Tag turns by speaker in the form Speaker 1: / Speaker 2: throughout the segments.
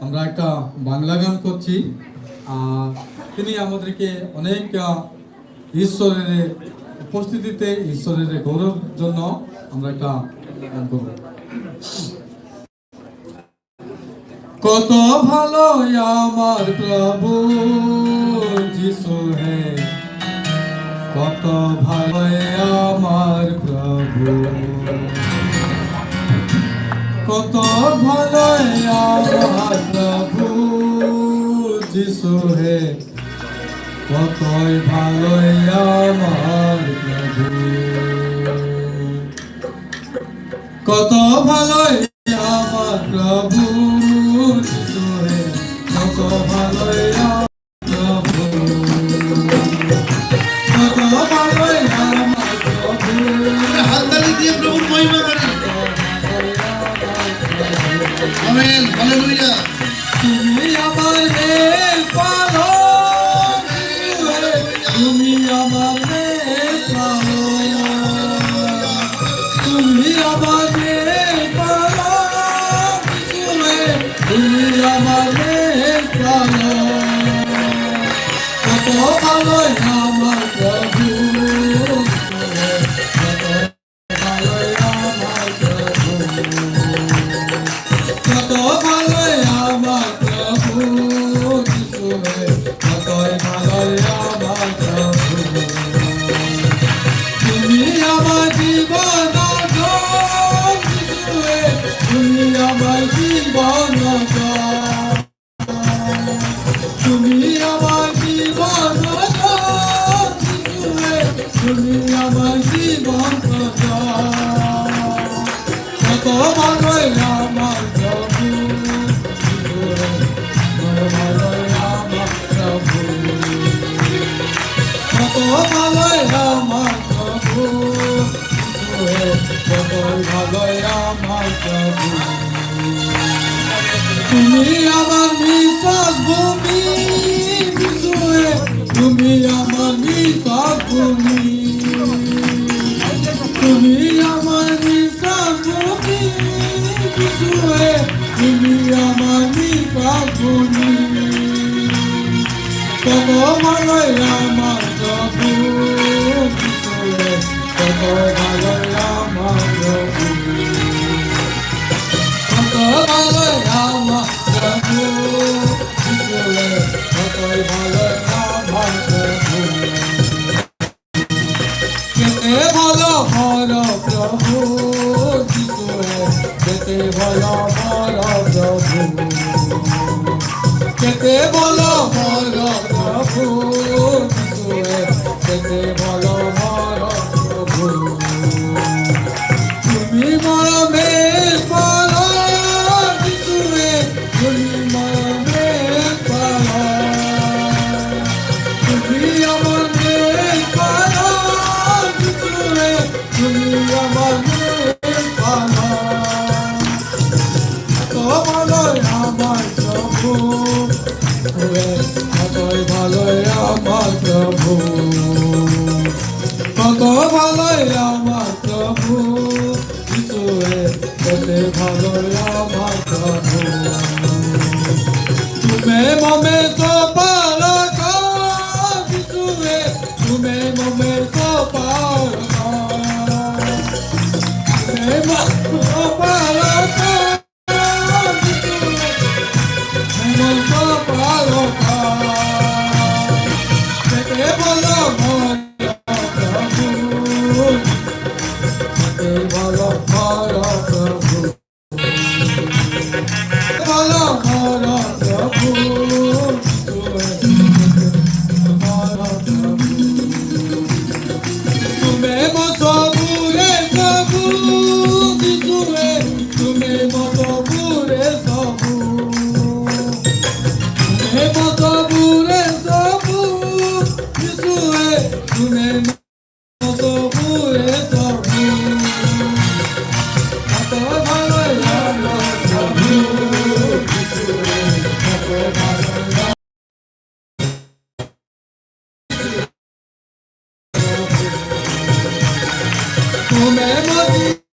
Speaker 1: আমরা একটা বাংলা গান করছি। তিনি আমাদেরকে অনেক ঈশ্বরের উপস্থিতিতে, ঈশ্বরের গৌরব জন্য আমরা একটা গান করব। কত ভালো আমার প্রভু যিশু হে। কত ভালো আমার প্রভু। কত ভালো আমার প্রভু, যিশু হে। কতই ভালো আমার প্রভু। কত ভালো আমার প্রভু, যিশু হে। কত ভালো প্রভু। কত
Speaker 2: হাততালি দিয়ে প্রভুর মহিমা করি। আমেন হালেলুয়া
Speaker 1: তুমি আমার দেশ পালো তুমি আমার দেশ পালো তুমি আমার দেশ পালো তুমি আমার দেশ পালো কত ভালো আমার প্রভু তুমি আমার জীবন। তুমি আমার জীবন তুমি আমার জীবন। কত ভালো আমার প্রভু কত ভালো আমার প্রভু কত ভালো আমার প্রভু কত ভালো আমার প্রভু। তুমি আমার বিশ্বাস ভূমি তুমি আমার বিশ্বাস ভূমি। তুমি আমার বিশ্বাস ভূমি তুমি আমার বিশ্বাস ভূমি। কত ভালো আমার প্রভু বিশুয়ে কত ভালো আমার প্রভু কত ভালো আমার প্রভু কত ভালো আমার প্রভু যিশুয়ে কত ভালো আমার প্রভু তুমি মমে তো কে বলো mesmo dia.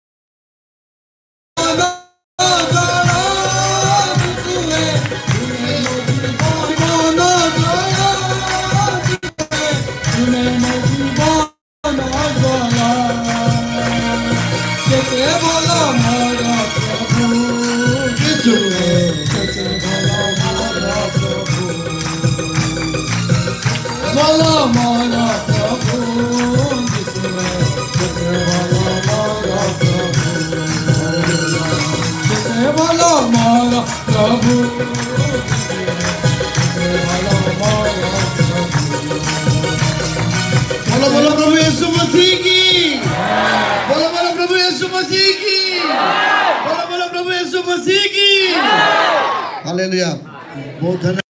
Speaker 1: हमारा प्रभु
Speaker 2: बोलो बोलो प्रभु यीशु मसीह की बोलो बोलो प्रभु यीशु मसीह की बोलो बोलो प्रभु यीशु मसीह की हालेलुया बहुत धन्यवाद